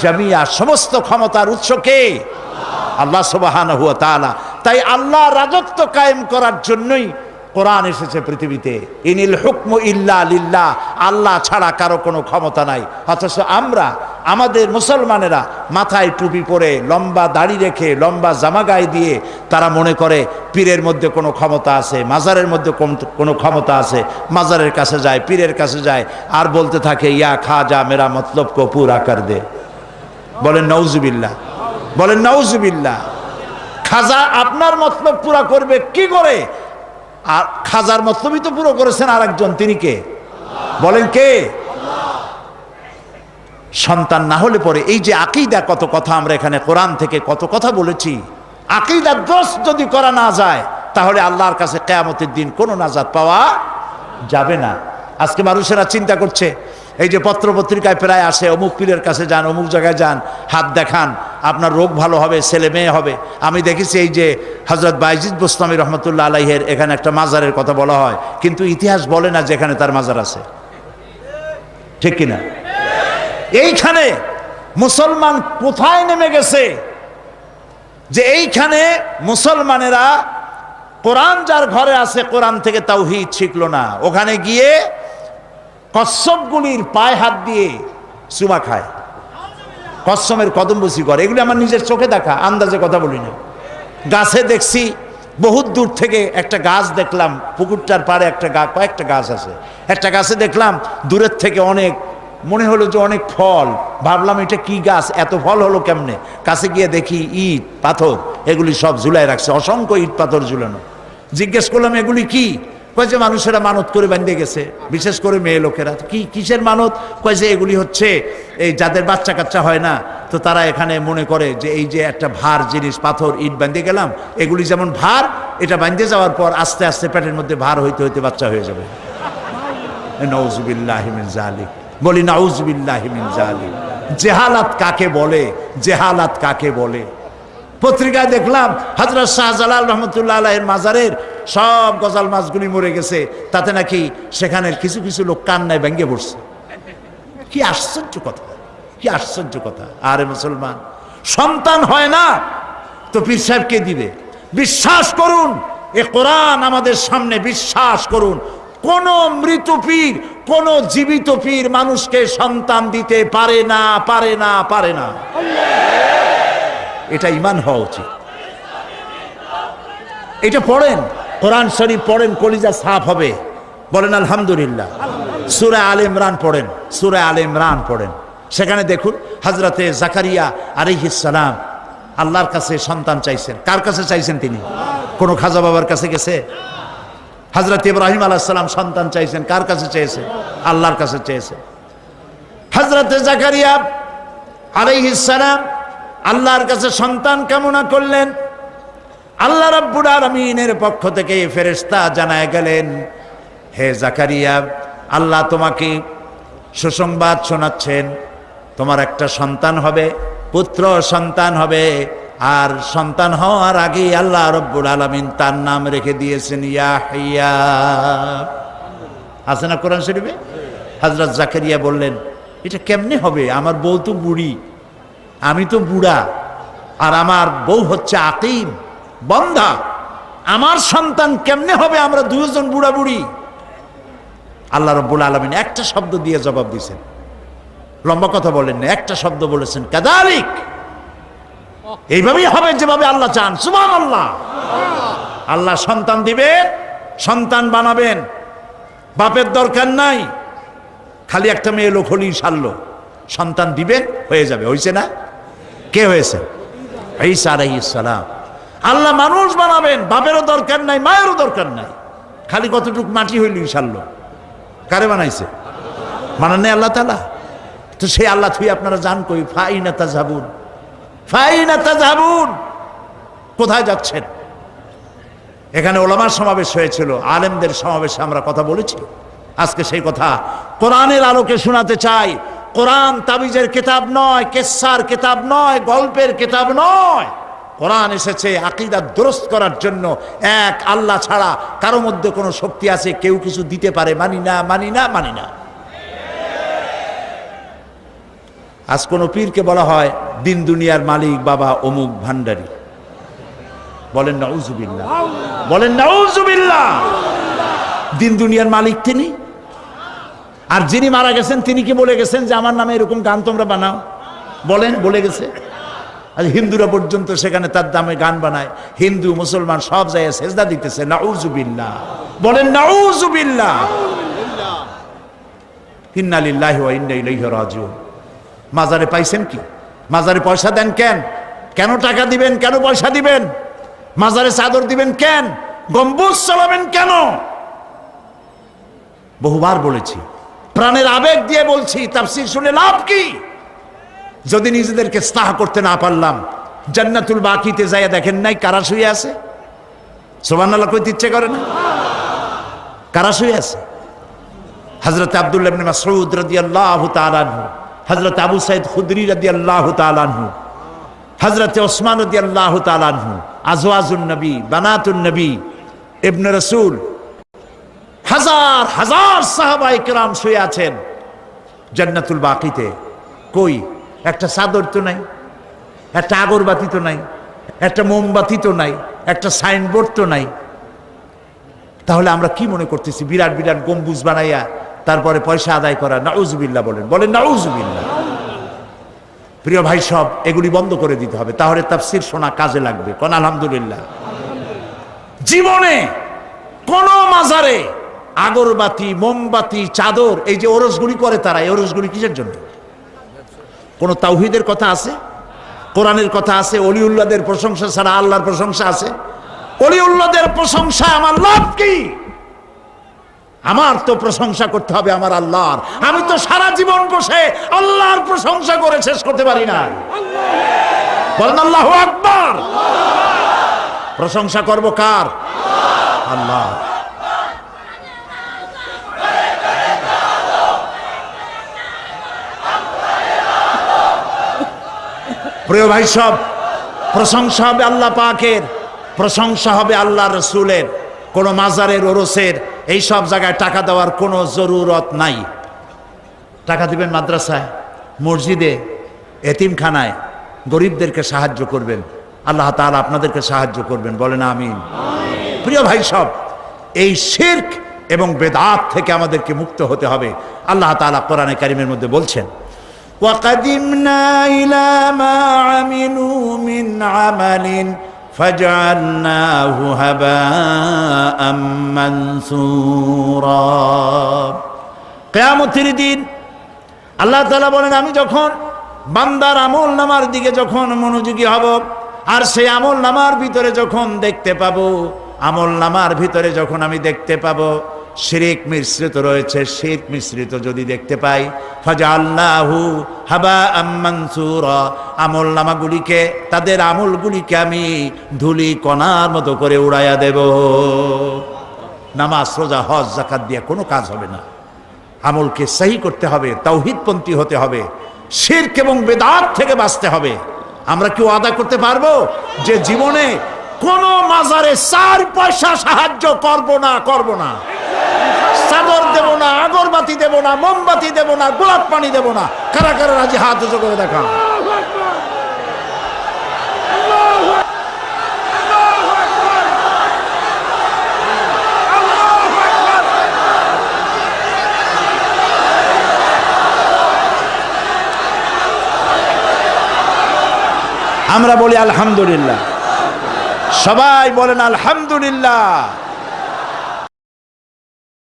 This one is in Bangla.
জামিয়া সমস্ত ক্ষমতার উৎস কে? আল্লাহ তাআলা। তাই আল্লাহ রাজত্ব কায়েম করার জন্যই কোরআন এসেছে পৃথিবীতে। ইনিল হুকম ইল্লা লিল্লাহ, আল্লাহ ছাড়া কারও কোনো ক্ষমতা নাই। অথচ আমরা, আমাদের মুসলমানেরা মাথায় টুপি পরে, লম্বা দাড়ি রেখে, লম্বা জামা গায়ে দিয়ে তারা মনে করে পীরের মধ্যে কোনো ক্ষমতা আছে, মাজারের মধ্যে কোনো ক্ষমতা আছে। মাজারের কাছে যায়, পীরের কাছে যায়, আর বলতে থাকে, ইয়া খাজা, মেরা মতলব কো পুরা কর দে। বলেন নৌজুবিল্লাহ বলেন নৌজুবিল্লাহ খাজা, আপনার মতলব পুরা করবে কি করে? আর খাজার মতলবই তো পুরো করেছেন আর একজন তিনি কে? বলেন কে? সন্তান না হলে পরে এই যে আকিদা, কত কথা আমরা এখানে কোরআন থেকে কত কথা বলেছি। আকিদা দোষ যদি করা না যায়, তাহলে আল্লাহর কাছে কেয়ামতের দিন কোনো নাজাত পাওয়া যাবে না। আজকে মানুষেরা চিন্তা করছে, এই যে পত্র পত্রিকায় প্রায় আসে, অমুক পীরের কাছে যান, অমুক জায়গায় যান, হাত দেখান আপনার রোগ ভালো হবে, ছেলে মেয়ে হবে। আমি দেখেছি এই যে হজরত বাইজিদ বুস্তামি রহমতুল্লাহ আলাইহের এখানে একটা মাজারের কথা বলা হয়, কিন্তু ইতিহাস বলে না যে এখানে তার মাজার আছে। ঠিক কিনা? এইখানে মুসলমান কোথায় নেমে গেছে? যে এইখানে মুসলমানেরা কোরআন যার ঘরে আছে, কোরআন থেকে তাও তাওহিদ শিখলো না। ওখানে গিয়ে কচ্ছপগুলির পায়ে হাত দিয়ে চুমা খায়। কচ্ছমের কদম বসি করে। এগুলি আমার নিজের চোখে দেখা, আন্দাজে কথা বলি না। গাছে দেখছি, বহুত দূর থেকে একটা গাছ দেখলাম, পুকুরটার পাড়ে একটা গা, কয়েকটা গাছ আছে। একটা গাছে দেখলাম, দূরের থেকে অনেক, মনে হলো যে অনেক ফল। ভাবলাম এটা কি গাছ, এত ফল হলো কেমনে? কাছে গিয়ে দেখি ইট, পাথর, এগুলি সব ঝুলাই রাখছে। অসংখ্য ইট পাথর ঝুলানো। জিজ্ঞেস করলাম, এগুলি কি? কয় যে, মানুষেরা মানত করে বাঁধে গেছে, বিশেষ করে মেয়ে লোকেরা। কি, কিসের মানত? কয় যে, এগুলি হচ্ছে এই যাদের বাচ্চা কাচ্চা হয় না, তো তারা এখানে মনে করে যে এই যে একটা ভার জিনিস, পাথর, ইট বাঁধে গেলাম, এগুলি যেমন ভার, এটা বাঁধে যাওয়ার পর আস্তে আস্তে পেটের মধ্যে ভার হইতে হইতে বাচ্চা হয়ে যাবে। বলি, নাউজুবিল্লাহ মিন জালিক জেহালাত কাকে বলে? জেহালাত কাকে বলে? পত্রিকায় দেখলাম হজরত শাহজালাল রহমতুল্লাহ আলাহের মাজারের সব গজাল মাছগুলি মরে গেছে, তাতে নাকি সেখানের কিছু কিছু লোক কান্নায় ভেঙ্গে পড়ছে। কি আশ্চর্য কথা, কি আশ্চর্য কথা। আরে মুসলমান, সন্তান হয় না তো পীর সাহেব কে দিবে? বিশ্বাস করুন, এ কোরআন আমাদের সামনে বিশ্বাস করুন। কোন মৃত পীর, কোন জীবিত পীর মানুষকে সন্তান দিতে পারে না পারে না পারে না। এটা ইমান হওয়া উচিত। এটা পড়েন, কোরআন শরীফ পড়েন, কলিজা সাফ হবে। বলেন আলহামদুলিল্লাহ। সুরা আল ইমরান পড়েন, সুরা আল ইমরান পড়েন। সেখানে দেখুন হজরতে জাকারিয়া আলিহিসালাম আল্লাহর কাছে সন্তান চাইছেন। কার কাছে চাইছেন তিনি? কোনো খাজা বাবার কাছে গেছে? হজরত ইব্রাহিম আলাহিসাল্লাম সন্তান চাইছেন। কার কাছে চেয়েছে? আল্লাহর কাছে চেয়েছে। হজরতে জাকারিয়া আলাইহিসালাম আল্লাহর কাছে সন্তান কামনা করলেন। আল্লাহ রাব্বুল আলামিনের পক্ষ থেকে ফেরেশতা জানায় গেলেন, হে জাকারিয়া আল্লাহ তোমাকে সুসংবাদ শোনাচ্ছেন, তোমার একটা সন্তান হবে, পুত্র সন্তান হবে, আর সন্তান হওয়ার আগে আল্লাহ রব্বুল আলামিন তার নাম রেখে দিয়েছেন ইয়াহিয়া আছে না কোরআন শরীফে? হজরত জাকারিয়া বললেন, এটা কেমনে হবে? আমার বউ তো বুড়ি, আমি তো বুড়া, আর আমার বউ হচ্ছে আকিম বন্ধা আমার সন্তান কেমনে হবে? আমরা দুজন বুড়া বুড়ি আল্লাহ রব্বুল আলমিন একটা শব্দ দিয়ে জবাব দিয়েছেন। লম্বা কথা বলেন না, একটা শব্দ বলেছেন, কাদালিক। এইভাবেই হবে যেভাবে আল্লাহ চান সুমান আল্লাহ আল্লাহ সন্তান দিবেন, সন্তান বানাবেন, বাপের দরকার নাই, খালি একটা মেয়ে লোক হলেই সারল। সন্তান দিবেন, হয়ে যাবে। হয়েছে না? কে হয়েছে? ঈসা আলাইসালাম আল্লাহ মানুষ বানাবেন, বাপেরও দরকার নাই, মায়েরও দরকার নাই। খালি কতটুক মাটি হইলেই সারলো। কারে বানাইছে? বানান নেই আল্লাহ তালা তো সেই আল্লাহ থুই আপনারা জান কই, ফাইনা তাজাবুন ফাইনা তাজাবুন কোথায় যাচ্ছেন? এখানে ওলামার সমাবেশ হয়েছিল, আলেমদের সমাবেশে আমরা কথা বলেছি। আজকে সেই কথা কোরআনের আলোকে শোনাতে চাই। কোরআন তাবিজের কিতাব নয়, কেসার কিতাব নয়, গল্পের কিতাব নয়। কোরআন এসেছে আকিদা দুরস্ত করার জন্য। এক, আল্লাহ ছাড়া কারও মধ্যে কোনো শক্তি আছে, কেউ কিছু দিতে পারে, মানি না মানি না মানি না। আজ কোনো পীরকে বলা হয়, দিন দুনিয়ার মালিক, বাবা, অমুক ভান্ডারী। বলেন, নাউজুবিল্লাহ। বলেন, নাউজুবিল্লাহ। দিন দুনিয়ার মালিক তিনি? আর যিনি মারা গেছেন, তিনি কি বলে গেছেন যে, আমার নামে এরকম গান তোমরা বানাও? বলেন, বলে গেছে। আজ হিন্দুরা পর্যন্ত সেখানে তার দামে গান বানায়। হিন্দু, মুসলমান সব জায়গায় সেজদা দিতেছে। নাউজুবিল্লাহ বলেন নাউজুবিল্লাহ ইন্না লিল্লাহি ওয়া রাজিউন। মাজারে পাইছেন কি? মাজারে পয়সা দেন কেন? কেন টাকা দিবেন? কেন পয়সা দিবেন? মাজারে চাদর দিবেন কেন? গম্বুজ চালাবেন কেন? বহুবার বলেছি। প্রাণের আবেগ দিয়ে বলছি, তাফসীর শুনে লাভ কি? যদি নিজেদেরকে স্নাহ করতে না পারলাম, জান্নাতুল বাকিতে যাইয়া দেখেন নাই কারা শুয়ে আছে? সোবান্নাল্লাহ কইতে ইচ্ছে করে না? কারা শুয়ে আছে? হজরত আবদুল্লাহ ইবনে মাসউদ রাদিয়াল্লাহু তাআলা আনহু হজরত আবু সাইদ খুদরি রাদিয়াল্লাহু তাআলা আনহু হজরত ওসমান রাদিয়াল্লাহু আল্লাহ আনহু, আজওয়াজুন নবী, বানাতুন নবী, ইবন রসুল। হাজার হাজার সাহাবাই কেরাম শুয়ে আছেন। জান্নাতুল বাকিতে কই? একটা চাদর তো নাই, একটা আগরবাতি তো নাই, একটা মোমবাতি তো নাই, একটা সাইনবোর্ড তো নাই। তাহলে আমরা কি মনে করতেছি? বিরাট বিরাট গম্বুজ বানাইয়া তারপরে পয়সা আদায় করা, নাউজুবিল্লাহ বলেন। বলেন নাউজুবিল্লাহ। প্রিয় ভাই সব, এগুলি বন্ধ করে দিতে হবে। তাহলে তাফসির শোনা কাজে লাগবে। কোন আলহামদুলিল্লাহ। জীবনে কোন মাজারে আগরবাতি, মোমবাতি, চাদর, এই যে ওরসগুলি করে তারা, এই ওরসগুলি কিসের জন্য? কোন তাওহিদের কথা আছে? কোরআনের কথা আছে? অলিউল্লাদের প্রশংসা ছাড়া আল্লাহর প্রশংসা আছে? অলিউল্লাদের প্রশংসা আমার লাভ কি? আমার তো প্রশংসা করতে হবে আমার আল্লাহর। আমি তো সারা জীবন বসে আল্লাহর প্রশংসা করে শেষ করতে পারি না। বলেন আল্লাহ আকবার। প্রশংসা করব কার? আল্লাহ। প্রিয় ভাই সব প্রশংসা হবে আল্লাহ পাকের প্রশংসা হবে আল্লাহ রসুলের কোনো মাজারের ওরসের এই সব জায়গায় টাকা দেওয়ার কোনো জরুরত নাই। টাকা দিবেন মাদ্রাসায় মসজিদে এতিমখানায় গরিবদেরকে সাহায্য করবেন। আল্লাহ তাআলা আপনাদেরকে সাহায্য করবেন বলেন আমিন। প্রিয় ভাই সব এই শির্ক এবং বেদাত থেকে আমাদেরকে মুক্ত হতে হবে। আল্লাহ তাআলা কোরআনে কারিমের মধ্যে বলছেন وقدمنا إلى ما عملوا من عمل فجعلناه هباء منثورا কেয়ামতের দিন আল্লাহ তাআলা বলেন আমি যখন বান্দার আমল নামার দিকে যখন মনোযোগী হব আর সেই আমল নামার ভিতরে যখন দেখতে পাবো আমল নামার ভিতরে যখন আমি দেখতে পাবো শিরিক মিশ্রিত রয়েছে শিরক মিশ্রিত যদি দেখতে পাই। ফাজা আল্লাহু হাবা আম্মানসুর আমল নামাগুলিকে, তাদের আমলগুলিকে আমি ধুলি কণার মতো করে উড়াইয়া দেব। নামাজ, রোজা, হজ জাকাত দিয়ে কোনো কাজ হবে না। আমলকে সহি করতে হবে তাওহিদপন্থী হতে হবে, শিরক এবং বেদাত থেকে বাঁচতে হবে। আমরা কেউ আদা করতে পারব যে জীবনে কোন মাজারে চার পয়সা সাহায্য করব না করব না? চাদর দেব না, আগরবাতি দেব না, মোমবাতি দেব না, গোলাপ পানি দেব না। কারা কারা রাজি? হাত উঁচু করে দেখা আমরা বলি আলহামদুলিল্লাহ। সবাই বলেন আলহামদুলিল্লাহ।